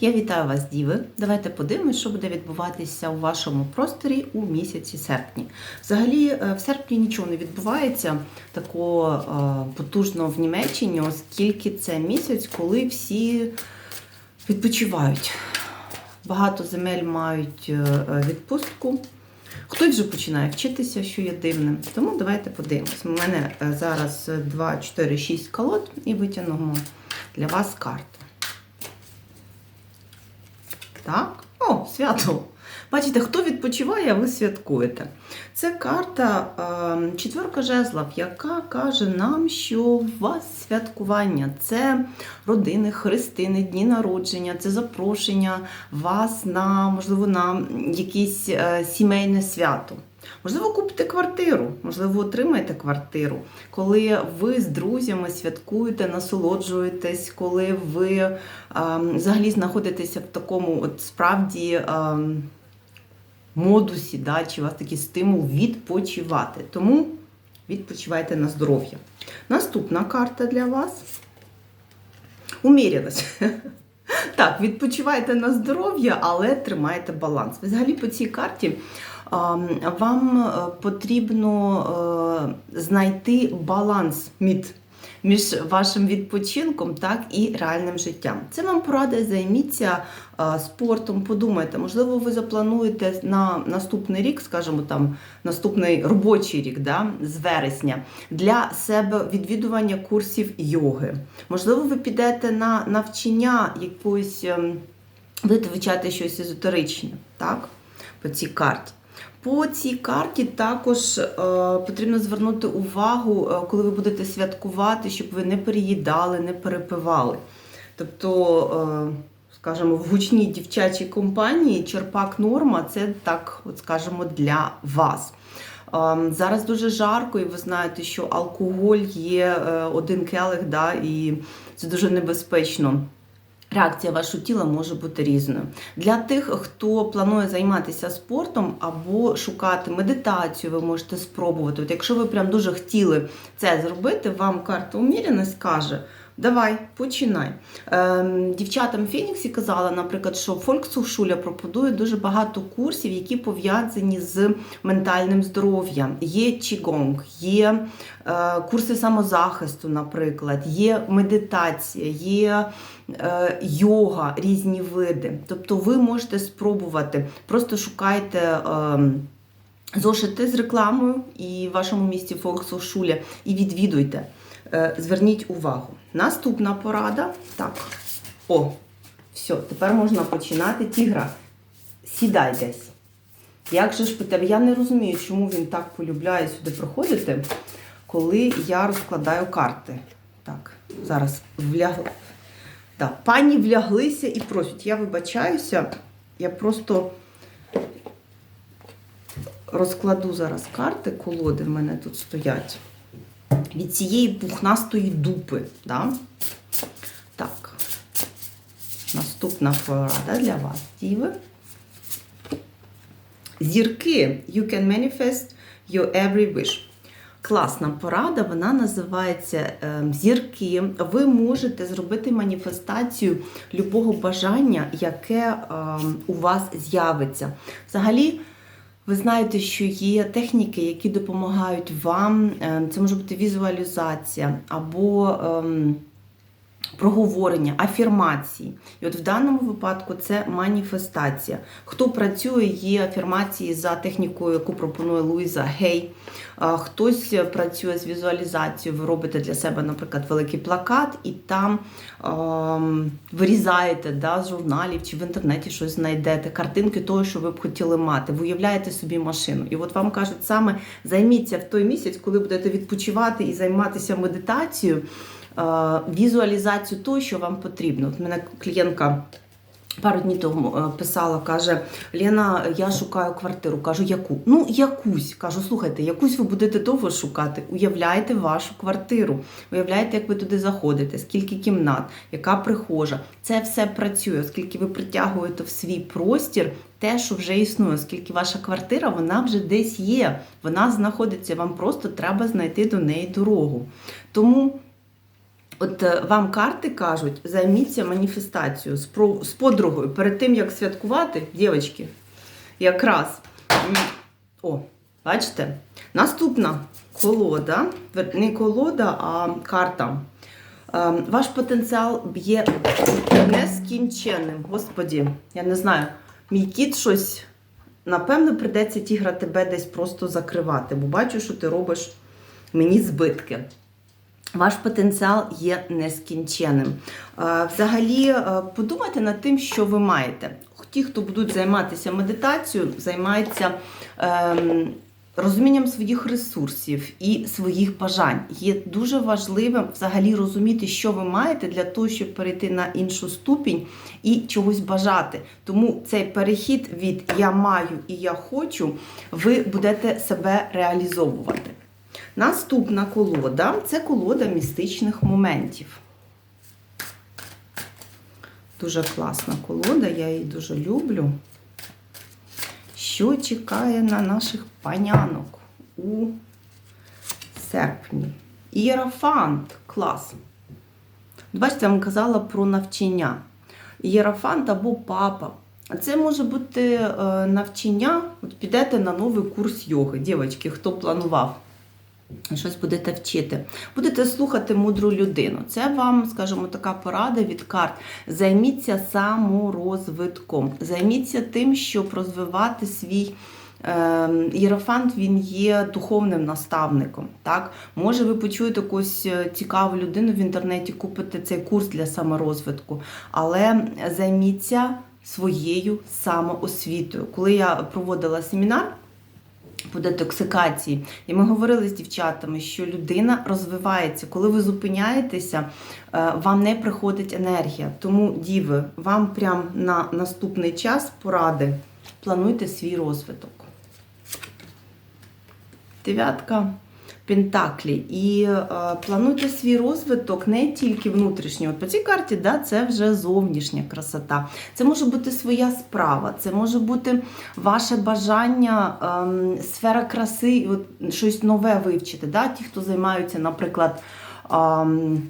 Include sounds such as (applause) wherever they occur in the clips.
Я вітаю вас, діви. Давайте подивимось, що буде відбуватися у вашому просторі у місяці серпні. Взагалі, е, в серпні нічого не відбувається такого е, потужного в Німеччині, оскільки це місяць, коли всі відпочивають. Багато земель мають е, відпустку. Хтось вже починає вчитися, що є дивним. Тому давайте подивимось. У мене зараз 2, 4, 6 колод і витягнемо для вас карту. Так, о, свято. Бачите, хто відпочиває, ви святкуєте. Це карта е, четверка жезлов, яка каже нам, що у вас святкування це родини, хрестини, дні народження, це запрошення вас на, можливо, на якесь е, сімейне свято. Можливо, купите квартиру, можливо, отримаєте квартиру, коли ви з друзями святкуєте, насолоджуєтесь, коли ви е, взагалі знаходитеся в такому от справді е, модусі, да, чи у вас такий стимул відпочивати. Тому відпочивайте на здоров'я. Наступна карта для вас. Уміряність. (laughs) Так, відпочивайте на здоров'я, але тримайте баланс. Взагалі по цій карті вам потрібно знайти баланс між між вашим відпочинком так, і реальним життям. Це вам порада, займіться спортом, подумайте, можливо, ви заплануєте на наступний рік, скажімо там, наступний робочий рік, да, з вересня, для себе відвідування курсів йоги. Можливо, ви підете на навчання якоїсь, ем, будете вивчати щось езотеричне, так, по цій карті. По цій карті також е, потрібно звернути увагу, е, коли ви будете святкувати, щоб ви не переїдали, не перепивали. Тобто, е, скажімо, в гучній дівчачій компанії черпак норма це так, от скажімо, для вас. Е, зараз дуже жарко, і ви знаєте, що алкоголь є один келих, да, і це дуже небезпечно. Реакція вашого тіла може бути різною. Для тих, хто планує займатися спортом або шукати медитацію, ви можете спробувати. От Якщо ви прям дуже хотіли це зробити, вам карта уміреність каже. Давай, починай. Ем, дівчатам в Фініксі казала, наприклад, що Фольксухшуля пропонує дуже багато курсів, які пов'язані з ментальним здоров'ям. Є Чігонг, є е, курси самозахисту, наприклад, є медитація, є е, йога, різні види. Тобто ви можете спробувати, просто шукайте. Е, Зошити з рекламою і в вашому місті Фолксошуля і відвідуйте. Е, зверніть увагу. Наступна порада. Так, о, все, тепер можна починати. Тігра, сідай десь. Як же ж тебе? Я не розумію, чому він так полюбляє сюди приходити, коли я розкладаю карти. Так, зараз влягла. Так, пані вляглися і просять. Я вибачаюся, я просто розкладу зараз карти, колоди в мене тут стоять від цієї пухнастої дупи. Да? Так, наступна порада для вас, діви. Зірки. You can manifest your every wish. Класна порада, вона називається е, зірки. Ви можете зробити маніфестацію любого бажання, яке е, у вас з'явиться. Взагалі, ви знаєте, що є техніки, які допомагають вам. е, Це може бути візуалізація або ем, проговорення, афірмації. І от в даному випадку це маніфестація. Хто працює, є афірмації за технікою, яку пропонує Луїза Гей. Хтось працює з візуалізацією, ви робите для себе, наприклад, великий плакат, і там ем, вирізаєте да, з журналів чи в інтернеті щось знайдете, картинки того, що ви б хотіли мати. Ви уявляєте собі машину. І от вам кажуть, саме займіться в той місяць, коли будете відпочивати і займатися медитацією. Е, візуалізацію того, що вам потрібно. От мене клієнтка пару днів тому е, писала, каже: Лена, я шукаю квартиру. Кажу, яку? Ну, якусь. Кажу, слухайте, якусь ви будете довго шукати. Уявляйте вашу квартиру, уявляйте, як ви туди заходите, скільки кімнат, яка прихожа. Це все працює, оскільки ви притягуєте в свій простір. Те, що вже існує, оскільки ваша квартира, вона вже десь є, вона знаходиться, вам просто треба знайти до неї дорогу. Тому От е, вам карти кажуть, займіться маніфестацією з, з подругою перед тим, як святкувати, дівчатки, якраз. О, бачите? Наступна колода, не колода, а карта. Е, Ваш потенціал є нескінченним. Господі, я не знаю, мій кіт щось. Напевно, придеться тігра тебе десь просто закривати, бо бачу, що ти робиш мені збитки. Ваш потенціал є нескінченним. Е, Взагалі, е, подумайте над тим, що ви маєте. Ті, хто будуть займатися медитацією, займаються ем, розумінням своїх ресурсів і своїх бажань. Є дуже важливим взагалі розуміти, що ви маєте для того, щоб перейти на іншу ступінь і чогось бажати. Тому цей перехід від я маю і я хочу, ви будете себе реалізовувати. Наступна колода це колода містичних моментів. Дуже класна колода, я її дуже люблю. Що чекає на наших панянок у серпні? Ієрофант. Клас. Бачите, я вам казала про навчання. Ієрофант або папа. Це може бути е, навчання, от підете на новий курс йоги, дівчатки, хто планував. Щось будете вчити. Будете слухати мудру людину. Це вам, скажімо, така порада від карт. Займіться саморозвитком. Займіться тим, щоб розвивати свій. Ем, Єрофант він є духовним наставником. Так? Може, ви почуєте якусь е, цікаву людину в інтернеті, купите цей курс для саморозвитку, але займіться своєю самоосвітою. Коли я проводила семінар, по детоксикації. І ми говорили з дівчатами, що людина розвивається. Коли ви зупиняєтеся, е, вам не приходить енергія. Тому, діви, вам прямо на наступний час поради плануйте свій розвиток. Дев'ятка. Пентаклі. І е, плануйте свій розвиток не тільки внутрішній. От по цій карті да, це вже зовнішня красота. Це може бути своя справа, це може бути ваше бажання, е, сфера краси, от щось нове вивчити. Да? Ті, хто займаються, наприклад, ем,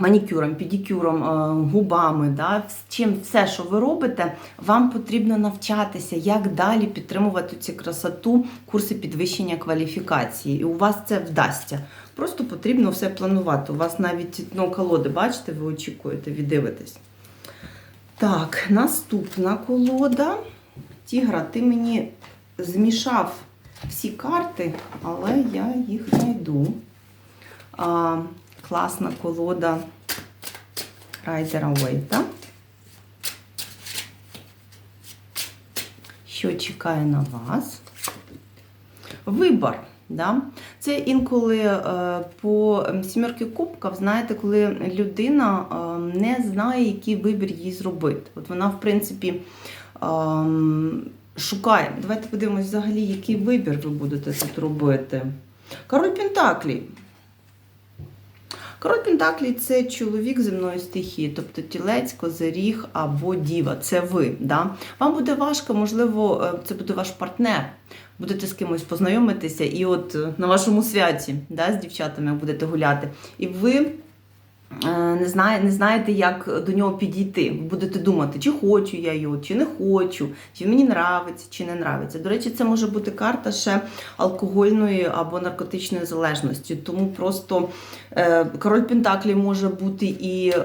манікюром, педикюром, е, губами, да? чим все, що ви робите, вам потрібно навчатися, як далі підтримувати цю красоту, курси підвищення кваліфікації. І у вас це вдасться. Просто потрібно все планувати. У вас навіть ну, колоди, бачите, ви очікуєте, ви дивитесь. Так, наступна колода. Тігра, ти мені змішав всі карти, але я їх знайду. Класна колода Райдера Уейта. Що чекає на вас? Вибор. Да? Це інколи е, по сімерки кубків, знаєте, коли людина е, не знає, який вибір їй зробити. От вона, в принципі, е, шукає. Давайте подивимось взагалі, який вибір ви будете тут робити. Король Пентаклі. Король Пентаклі це чоловік земної стихії, тобто тілець, козиріг або діва. Це ви. Да? Вам буде важко, можливо, е, це буде ваш партнер. Будете з кимось познайомитися, і от е, на вашому святі да, з дівчатами будете гуляти. І ви не, знає, не знаєте, як до нього підійти. Будете думати, чи хочу я його, чи не хочу, чи мені нравиться, чи не нравиться. До речі, це може бути карта ще алкогольної або наркотичної залежності. Тому просто е, король Пентаклі може бути і, е,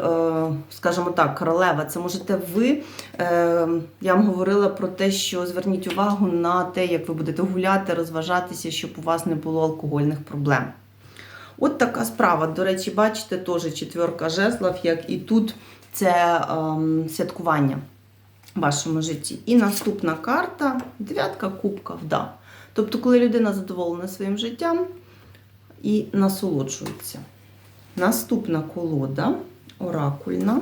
скажімо так, королева. Це можете ви. Е, я вам говорила про те, що зверніть увагу на те, як ви будете гуляти, розважатися, щоб у вас не було алкогольних проблем. От така справа. До речі, бачите, теж четверка жезлов, як і тут це ем, святкування в вашому житті. І наступна карта дев'ятка кубків. Да. Тобто, коли людина задоволена своїм життям і насолоджується. Наступна колода оракульна,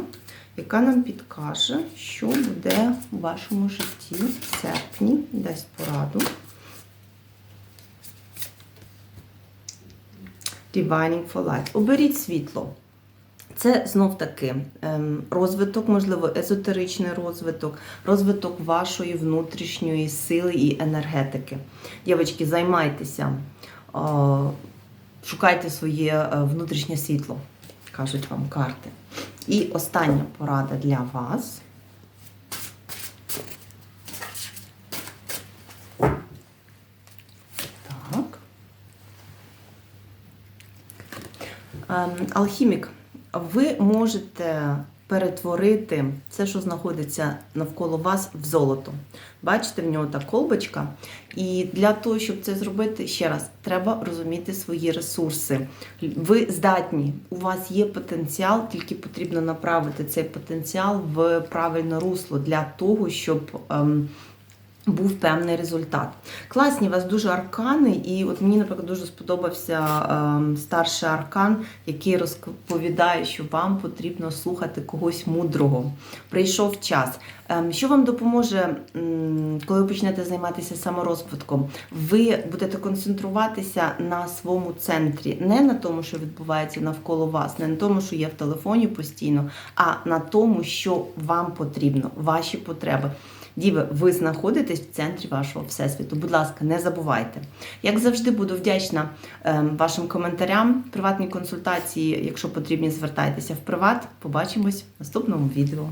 яка нам підкаже, що буде у вашому житті в серпні, дасть пораду. Divining for Life. Оберіть світло. Це знов таки ем, розвиток, можливо, езотеричний розвиток, розвиток вашої внутрішньої сили і енергетики. Дівчатки, займайтеся, шукайте своє е, внутрішнє світло. кажуть вам карти. І остання порада для вас. Так. Ем, Алхімік, ви можете перетворити все, що знаходиться навколо вас, в золото. Бачите, в нього та колбочка. І для того, щоб це зробити, ще раз, треба розуміти свої ресурси. Ви здатні, у вас є потенціал, тільки потрібно направити цей потенціал в правильне русло для того, щоб. ем, був певний результат. Класні у вас дуже аркани, і от мені, наприклад, дуже сподобався ем, старший аркан, який розповідає, що вам потрібно слухати когось мудрого. Прийшов час. Ем, що вам допоможе, коли ви почнете займатися саморозвитком? Ви будете концентруватися на своєму центрі, не на тому, що відбувається навколо вас, не на тому, що є в телефоні постійно, а на тому, що вам потрібно, ваші потреби. Діви, ви знаходитесь в центрі вашого всесвіту. Будь ласка, не забувайте. Як завжди, буду вдячна ем, вашим коментарям, приватні консультації. Якщо потрібні, звертайтеся в приват. Побачимось в наступному відео.